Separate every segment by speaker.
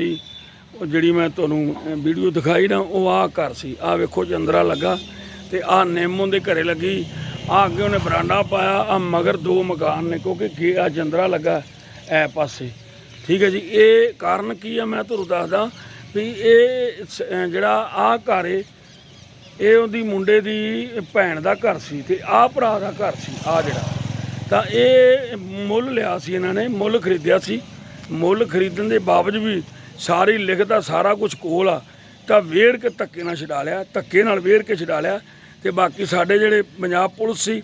Speaker 1: ਸੀ। ਉਹ ਜਿਹੜੀ ਮੈਂ ਤੁਹਾਨੂੰ ਵੀਡੀਓ ਦਿਖਾਈ ਨਾ, ਉਹ ਆ ਘਰ ਸੀ। ਆ ਵੇਖੋ ਜੰਦਰਾ ਲੱਗਾ। ਤੇ ਆ ਨਿੰਮ ਦੇ ਘਰੇ ਲੱਗੀ। ਆ ਅੱਗੇ ਉਹਨੇ ਬਰਾਂਡਾ ਪਾਇਆ ਆ ਮਗਰ ਦੋ ਮਕਾਨ ਨੇ, ਕਿਉਂਕਿ ਕੀ ਆ ਜੰਦਰਾ ਲੱਗਾ, ਐ ਪਾਸੇ। ਠੀਕ ਹੈ ਜੀ, ਇਹ ਕਾਰਨ ਕੀ ਆ, ਮੈਂ ਤੁਹਾਨੂੰ ਦੱਸਦਾ ਵੀ ਇਹ ਜਿਹੜਾ ਆ ਘਰ ਏ, ਇਹ ਉਹਦੀ ਮੁੰਡੇ ਦੀ ਭੈਣ ਦਾ ਘਰ ਸੀ ਤੇ ਆ ਭਰਾ ਦਾ ਘਰ ਸੀ ਆ ਜਿਹੜਾ। ਤਾਂ ਇਹ ਮੁੱਲ ਲਿਆ ਸੀ ਇਹਨਾਂ ਨੇ, ਮੁੱਲ ਖਰੀਦਿਆ ਸੀ। ਮੁੱਲ ਖਰੀਦਣ ਦੇ ਬਾਵਜੂਦ ਵੀ ਸਾਰੀ ਲਿਖਦਾ ਸਾਰਾ ਕੁਝ ਕੋਲ ਆ, ਤਾਂ ਵੇੜ ਕੇ ਧੱਕੇ ਨਾਲ ਛਡਾ ਲਿਆ, ਧੱਕੇ ਨਾਲ ਵੇੜ ਕੇ ਛਡਾ ਲਿਆ, ਤੇ ਬਾਕੀ ਸਾਡੇ ਜਿਹੜੇ ਪੰਜਾਬ ਪੁਲਿਸ ਸੀ,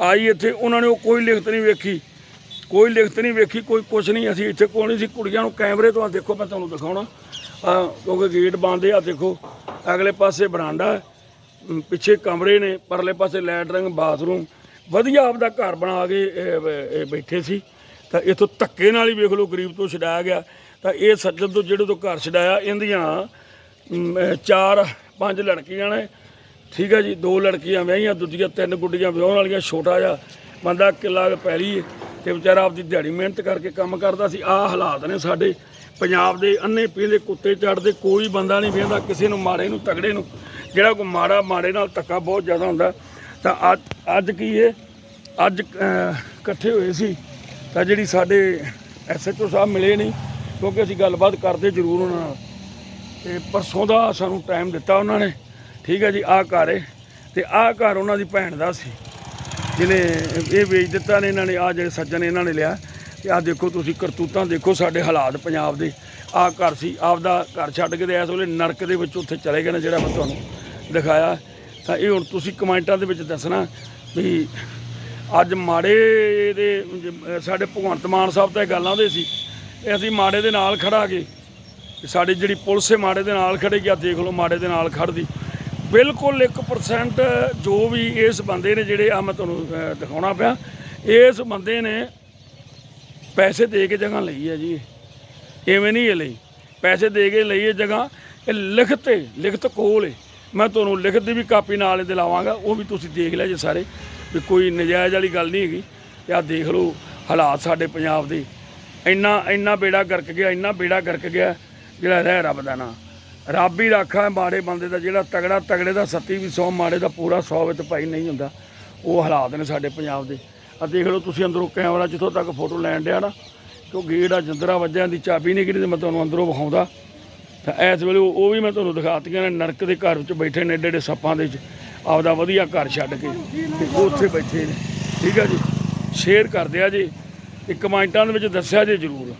Speaker 1: ਆਈ ਇੱਥੇ, ਉਹਨਾਂ ਨੇ ਉਹ ਕੋਈ ਲਿਖਤ ਨਹੀਂ ਵੇਖੀ, ਕੋਈ ਲਿਖਤ ਨਹੀਂ ਵੇਖੀ, ਕੋਈ ਕੁਛ ਨਹੀਂ, ਅਸੀਂ ਇੱਥੇ ਕੋਲ ਨਹੀਂ ਸੀ, ਕੁੜੀਆਂ ਨੂੰ ਕੈਮਰੇ ਤੋਂ ਆ ਦੇਖੋ, ਮੈਂ ਤੁਹਾਨੂੰ ਦਿਖਾਉਣਾ ਕਿਉਂਕਿ ਗੇਟ ਬੰਦ ਆ, ਦੇਖੋ, ਅਗਲੇ ਪਾਸੇ ਬਰਾਂਡਾ ਪਿੱਛੇ ਕਮਰੇ ਨੇ, ਪਰਲੇ ਪਾਸੇ ਲੈਟਰਿੰਗ ਬਾਥਰੂਮ, ਵਧੀਆ ਆਪਦਾ ਘਰ ਬਣਾ ਕੇ ਬੈਠੇ ਸੀ ਤਾਂ ਇਥੋਂ ਧੱਕੇ ਨਾਲ ਹੀ ਵੇਖ ਲਓ ਗਰੀਬ ਤੋਂ ਛਡਾਇਆ ਗਿਆ। ਤਾਂ ਇਹ ਸੱਜਣ ਤੋਂ ਜਿਹੜੇ ਤੋਂ ਘਰ ਛਡਾਇਆ, ਇਹਦੀਆਂ ਚਾਰ, ਪੰਜ ਲੜਕੀਆਂ ਨੇ। ਠੀਕ ਹੈ ਜੀ, ਦੋ ਲੜਕੀਆਂ ਵਿਆਹੀਆਂ, ਦੂਜੀਆਂ ਤਿੰਨ ਗੁੱਡੀਆਂ ਵਿਆਹਣ ਵਾਲੀਆਂ, ਛੋਟਾ ਜਿਹਾ ਬੰਦਾ, ਕਿੱਲਾ ਕੁ ਪੈਲੀ ਹੈ ਤੇ ਵਿਚਾਰਾ ਆਪਦੀ ਦਿਹਾੜੀ ਮਿਹਨਤ ਕਰਕੇ ਕੰਮ ਕਰਦਾ ਸੀ। ਆਹ ਹਾਲਾਤ ਨੇ ਸਾਡੇ ਪੰਜਾਬ ਦੇ ਅੰਨੇ ਪੀਲੇ ਕੁੱਤੇ ਚੜਦੇ, ਕੋਈ ਬੰਦਾ ਨਹੀਂ ਵੇਂਦਾ ਕਿਸੇ ਨੂੰ ਮਾੜੇ ਨੂੰ, ਤਗੜੇ ਨੂੰ। ਜਿਹੜਾ ਕੋਈ ਮਾੜਾ, ਮਾੜੇ ਨਾਲ ਧੱਕਾ ਬਹੁਤ ਜ਼ਿਆਦਾ ਹੁੰਦਾ। ਤਾਂ ਅੱਜ ਅੱਜ ਕੀ ਹੈ ਅੱਜ ਇਕੱਠੇ ਹੋਏ ਸੀ। ਤਾਂ ਜਿਹੜੀ ਸਾਡੇ ਐਸਐਚਓ ਸਾਹਿਬ ਮਿਲੇ ਨਹੀਂ, ਕਿਉਂਕਿ ਅਸੀਂ ਗੱਲਬਾਤ ਕਰਦੇ ਜ਼ਰੂਰ ਉਹਨਾਂ ਨਾਲ। ਤੇ ਪਰਸੋਂ ਦਾ ਸਾਨੂੰ ਟਾਈਮ ਦਿੱਤਾ ਉਹਨਾਂ ਨੇ। ਠੀਕ ਹੈ ਜੀ, ਆਹ ਘਰ ਹੈ ਤੇ ਆਹ ਘਰ ਉਹਨਾਂ ਦੀ ਭੈਣ ਦਾ ਸੀ। ਜਿਹਨੇ ਇਹ ਵੇਚ ਦਿੱਤਾ ਨੇ, ਇਹਨਾਂ ਨੇ ਆ ਜਿਹੜੇ ਸੱਜਣ ਇਹਨਾਂ ਨੇ ਲਿਆ। ਤੇ ਆਹ ਦੇਖੋ ਤੁਸੀਂ ਕਰਤੂਤਾਂ ਦੇਖੋ ਸਾਡੇ ਹਾਲਾਤ ਪੰਜਾਬ ਦੇ। ਆਹ ਘਰ ਸੀ, ਆਪਦਾ ਘਰ ਛੱਡ ਕੇ ਤੇ ਇਸ ਵੇਲੇ ਨਰਕ ਦੇ ਵਿੱਚ ਉੱਥੇ ਚਲੇ ਗਏ ਨੇ, ਜਿਹੜਾ ਮੈਂ ਤੁਹਾਨੂੰ ਦਿਖਾਇਆ। ਤਾਂ ਇਹ ਹੁਣ ਤੁਸੀਂ ਕਮੈਂਟਾਂ ਦੇ ਵਿੱਚ ਦੱਸਣਾ ਵੀ ਅੱਜ ਮਾੜੇ ਦੇ ਸਾਡੇ ਭਗਵੰਤ ਮਾਨ ਸਾਹਿਬ ਤਾਂ ਇਹ ਗੱਲਾਂ ਦੇ ਸੀ। ਇਹ ਅਸੀਂ ਮਾੜੇ ਦੇ ਨਾਲ ਖੜਾ ਗਏ। ਸਾਡੀ ਜਿਹੜੀ ਪੁਲਿਸ ਹੈ ਮਾੜੇ ਦੇ ਨਾਲ ਖੜੇਗੀ ਆ ਦੇਖ ਲਓ ਮਾੜੇ ਦੇ ਨਾਲ ਖੜਦੀ ਬਿਲਕੁਲ 1% ਜੋ ਵੀ ਇਸ ਬੰਦੇ ਨੇ ਜਿਹੜੇ ਆ ਮੈਂ ਤੁਹਾਨੂੰ ਦਿਖਾਉਣਾ ਪਿਆ। ਇਸ ਬੰਦੇ ਨੇ ਪੈਸੇ ਦੇ ਕੇ ਜਗ੍ਹਾ ਲਈ ਹੈ ਜੀ ਐਵੇਂ ਨਹੀਂ ਇਹ ਲਈ। ਪੈਸੇ ਦੇ ਕੇ ਲਈ ਇਹ ਜਗ੍ਹਾ। ਇਹ ਲਿਖਤੇ ਲਿਖਤ ਕੋਲ ਹੈ। ਮੈਂ ਤੁਹਾਨੂੰ ਲਿਖਤ ਦੀ ਵੀ ਕਾਪੀ ਨਾਲ ਹੀ ਦਿਲਾਵਾਂਗਾ ਉਹ ਵੀ ਤੁਸੀਂ ਦੇਖ ਲਿਆ ਜੇ ਸਾਰੇ। ਵੀ ਕੋਈ ਨਜਾਇਜ਼ ਵਾਲੀ ਗੱਲ ਨਹੀਂ ਹੈਗੀ। ਤੇ ਆ ਦੇਖ ਲਓ ਹਾਲਾਤ ਸਾਡੇ ਪੰਜਾਬ ਦੇ। ਇੰਨਾ ਇੰਨਾ ਬੇੜਾ ਗਰਕ ਗਿਆ, ਇੰਨਾ ਬੇੜਾ ਗਰਕ ਗਿਆ, ਜਿਹੜਾ ਰਹਿ ਰੱਬ ਦਾ ਨਾਂ। ਰੱਬ ਹੀ ਰਾਖਾ ਹੈ ਮਾੜੇ ਬੰਦੇ ਦਾ, ਜਿਹੜਾ ਤਗੜਾ ਤਗੜੇ ਦਾ, ਸੱਤੀ ਵੀ ਸੌ, ਮਾੜੇ ਦਾ ਪੂਰਾ 100 ਵਿੱਚ ਭਾਈ ਨਹੀਂ ਹੁੰਦਾ। ਉਹ ਹਾਲਾਤ ਨੇ ਸਾਡੇ ਪੰਜਾਬ ਦੇ। ਆ ਦੇਖ ਲਓ ਤੁਸੀਂ ਅੰਦਰੋਂ ਕੈਮਰਾ ਜਿੱਥੋਂ ਤੱਕ ਫੋਟੋ ਲੈਣ ਡਿਆ ਨਾ ਕਿ ਗੇੜ ਆ ਜੰਦਰਾ ਵੱਜਿਆਂ ਦੀ ਚਾਬੀ ਨਹੀਂ ਕਿਹੜੀ ਤੇ ਮੈਂ ਤੁਹਾਨੂੰ ਅੰਦਰੋਂ ਵਿਖਾਉਂਦਾ। ਤਾਂ ਇਸ ਵੇਲੇ ਉਹ ਉਹ ਵੀ ਮੈਂ ਤੁਹਾਨੂੰ ਦਿਖਾਤੀਆਂ ਨੇ, ਨਰਕ ਦੇ ਘਰ ਵਿੱਚ ਬੈਠੇ ਨੇ ਏਡੇ ਏਡੇ ਸੱਪਾਂ ਦੇ ਵਿੱਚ। ਆਪਦਾ ਵਧੀਆ ਘਰ ਛੱਡ ਕੇ ਤੇ ਉੱਥੇ ਬੈਠੇ ਨੇ। ਠੀਕ ਆ ਜੀ? ਸ਼ੇਅਰ ਕਰਦੇ ਆ ਜੀ। ਤੇ ਕਮੈਂਟਾਂ ਦੇ ਵਿੱਚ ਦੱਸਿਆ ਜੇ ਜ਼ਰੂਰ।